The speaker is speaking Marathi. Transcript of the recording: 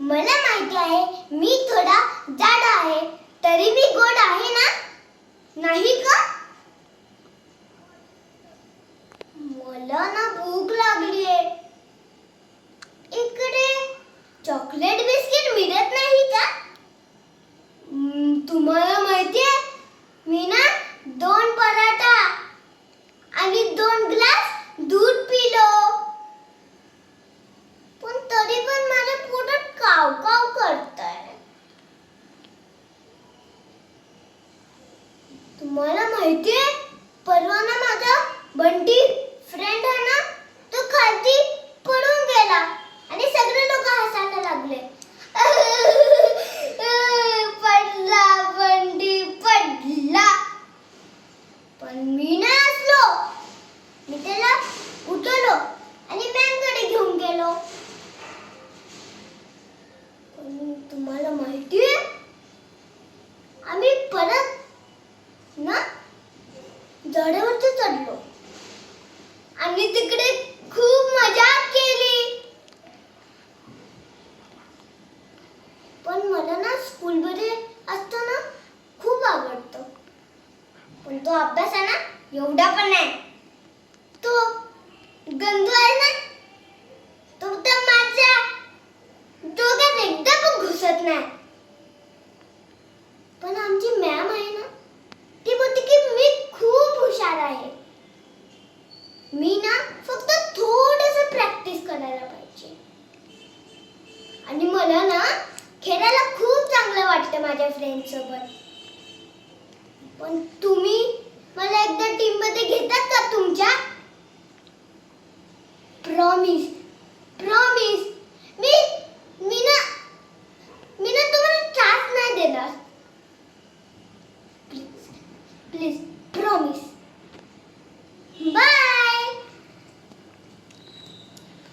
मला माहिती आहे मी थोडा जाड आहे तरी मी गोड आहे ना? नाही का मला ना भूक लागली आहे. इकडे चॉकलेट बिस्किट मिळत नाही का? तुम्हाला माहिती आहे मी ना दोन पराठा आणि दोन ग्लास दूध पिलो पण तरी पण माझ्या पोटात काव काव करताय माहितीये? परवाना माझा बंटी फ्रेंड आहे ना तो खालती पडून गेला आणि सगळे लोक हसायला लागले पडला बंटी पडला पण मी नाही हसलो मी त्याला उठवलो आणि मॅमकडे घेऊन गेलो पण तुम्हाला माहिती आहे आम्ही परत ना झाडावरती चढलो. आम्ही तिकडे खूप मजा केली. पण मला ना स्कूलमध्ये असताना खूप आवडतं. पण तो अभ्यास आहे ना एवढा पण नाही. तो गंधू आहे ना तो तर माझ्या डोक्यात एकदा पण घुसत नाही पण आमची मॅम आहे ना ती बोलते की मी खूप हुशार आहे मी ना फक्त थोडस प्रॅक्टिस करायला पाहिजे. आणि मला ना खेळायला खूप चांगलं वाटतं माझ्या फ्रेंड सोबत. पण तुम्ही मला एकदा टीममध्ये घेतात का तुमच्या? Promise promise me